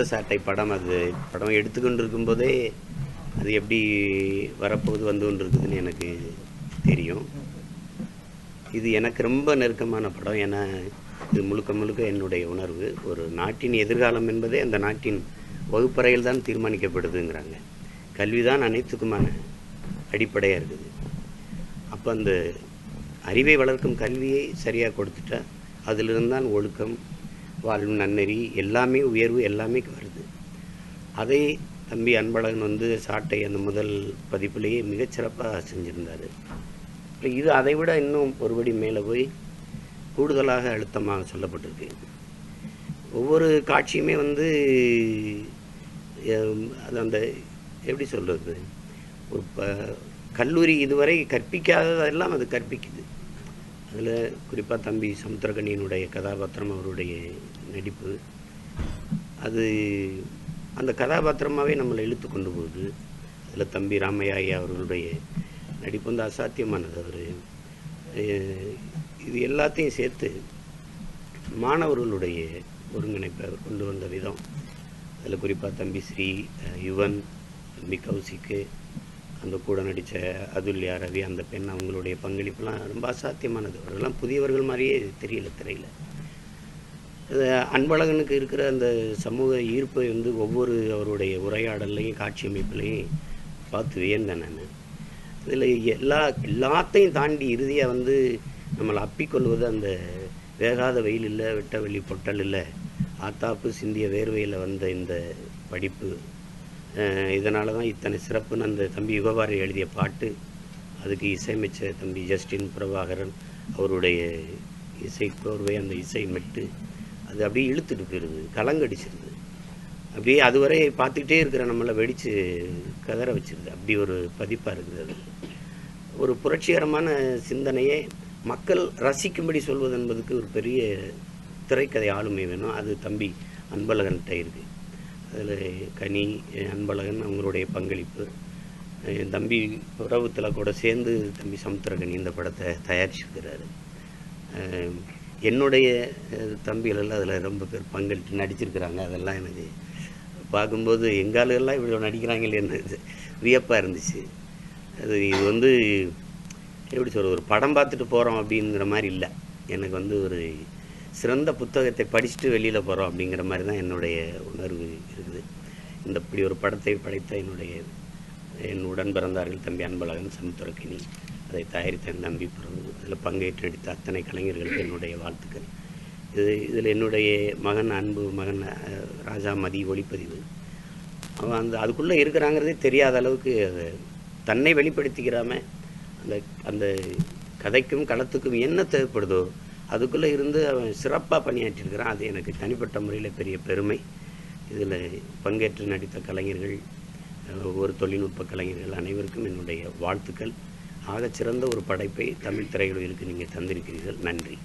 ரத்த சாட்டை படம் அது. படம் எடுத்துக்கொண்டு இருக்கும்போதே அது எப்படி வரப்போகுது வந்து கொண்டு இருக்குதுன்னு எனக்கு தெரியும். இது எனக்கு ரொம்ப நெருக்கமான படம். ஏன்னா இது முழுக்க முழுக்க என்னுடைய உணர்வு. ஒரு நாட்டின் எதிர்காலம் என்பதே அந்த நாட்டின் வகுப்பறையில் தான் தீர்மானிக்கப்படுதுங்கிறாங்க. கல்வி தான் அனைத்துக்குமான அடிப்படையாக இருக்குது. அப்போ அந்த அறிவை வளர்க்கும் கல்வியை சரியாக கொடுத்துட்டா அதிலிருந்து தான் ஒழுக்கம் வாழ்வு நன்னெறி எல்லாமே உயர்வு எல்லாமே வருது. அதை தம்பி அன்பழகன் வந்து சாட்டை அந்த முதல் பதிப்பிலேயே மிகச்சிறப்பாக செஞ்சுருந்தார். இது அதை விட இன்னும் ஒருபடி மேலே போய் கூடுதலாக அழுத்தமாக சொல்லப்பட்டிருக்கு. ஒவ்வொரு காட்சியுமே வந்து அது அந்த எப்படி சொல்கிறது ஒரு ப கல்லூரி இதுவரை கற்பிக்காததெல்லாம் அது கற்பிக்குது. அதில் குறிப்பாக தம்பி சமுத்திரகண்ணியனுடைய கதாபாத்திரம் அவருடைய நடிப்பு. அது அந்த கதாபாத்திரமாகவே நம்மளை இழுத்து கொண்டு போகுது. அதில் தம்பி ராமையா ஐயா அவர்களுடைய நடிப்பு வந்து அசாத்தியமானது அவர். இது எல்லாத்தையும் சேர்த்து மாணவர்களுடைய ஒருங்கிணைப்பை அவர் கொண்டு வந்த விதம். அதில் குறிப்பாக தம்பி ஸ்ரீ யுவன் தம்பி கௌசிக்கு அந்த கூட நடித்த அதுல்யா ரவி அந்த பெண் அவங்களுடைய பங்களிப்புலாம் ரொம்ப அசாத்தியமானது. அவர்கள்லாம் புதியவர்கள் மாதிரியே தெரியல திரையில். அன்பழகனுக்கு இருக்கிற அந்த சமூக ஈர்ப்பை வந்து ஒவ்வொரு அவருடைய உரையாடல்லையும் காட்சி அமைப்புலையும் பார்த்து வியந்தேன் நான். இதில் எல்லா எல்லாத்தையும் தாண்டி இறுதியாக வந்து நம்மளை அப்பிக்கொள்வது அந்த வேகாத வெயில் இல்லை வெட்ட வெளி பொட்டல் இல்லை ஆத்தாப்பு சிந்திய வேர்வையில் வந்த இந்த படிப்பு இதனால தான் இத்தனை சிறப்புன்னு அந்த தம்பி யுகபாரி எழுதிய பாட்டு. அதுக்கு இசையமைச்ச தம்பி ஜஸ்டின் பிரபாகரன் அவருடைய இசை கோர்வை அந்த இசை மெட்டு அது அப்படியே இழுத்துட்டு போயிடுது கலங்கடிச்சிருது. அப்படியே அதுவரை பார்த்துக்கிட்டே இருக்கிற நம்மளை வெடித்து கதற வச்சிருது. அப்படி ஒரு பதிப்பாக இருக்குது அது. ஒரு புரட்சிகரமான சிந்தனையை மக்கள் ரசிக்கும்படி சொல்வது என்பதுக்கு ஒரு பெரிய திரைக்கதை ஆளுமை வேணும். அது தம்பி அன்பழகன்கிட்ட இருக்குது அதில் கனி அன்பழகன் அவங்களுடைய பங்களிப்பு. என் தம்பி உறவுத்தில் கூட சேர்ந்து தம்பி சமுத்திரகனி இந்த படத்தை தயாரிச்சிருக்கிறாரு. என்னுடைய தம்பிகளெல்லாம் அதில் ரொம்ப பேர் பங்களித்து நடிச்சிருக்கிறாங்க. அதெல்லாம் எனக்கு பார்க்கும்போது எங்காலெல்லாம் இவ்வளோ நடிக்கிறாங்களேன்னு வியப்பாக இருந்துச்சு. அது இது வந்து எப்படி சொல்கிறது ஒரு படம் பார்த்துட்டு போகிறோம் அப்படிங்கிற மாதிரி இல்லை. எனக்கு வந்து ஒரு சிறந்த புத்தகத்தை படிச்சுட்டு வெளியில் போகிறோம் அப்படிங்கிற மாதிரி தான் என்னுடைய உணர்வு இருக்குது. இந்த இப்படி ஒரு படத்தை படைத்த என்னுடைய என் உடன் பிறந்தார்கள் தம்பி அன்பழகன் சமுத்திரக்கினி அதை தயாரித்த என் நம்பி பிறகு அதில் பங்கேற்று நடித்த அத்தனை கலைஞர்களுக்கு என்னுடைய வாழ்த்துக்கள். இது இதில் என்னுடைய மகன் அன்பு மகன் ராஜா மதி ஒளிப்பதிவு. அவன் அந்த அதுக்குள்ளே இருக்கிறாங்கிறதே தெரியாத அளவுக்கு அது தன்னை வெளிப்படுத்திக்கிறாம அந்த அந்த கதைக்கும் களத்துக்கும் என்ன தேவைப்படுதோ அதுக்குள்ளே இருந்து அவன் சிறப்பாக பணியாற்றியிருக்கிறான். அது எனக்கு தனிப்பட்ட முறையில் பெரிய பெருமை. இதில் பங்கேற்று நடித்த கலைஞர்கள் ஒவ்வொரு தொழில்நுட்ப கலைஞர்கள் அனைவருக்கும் என்னுடைய வாழ்த்துக்கள். ஆகச்சிறந்த ஒரு படைப்பை தமிழ் திரையுலகிற்கு நீங்கள் தந்திருக்கிறீர்கள். நன்றி.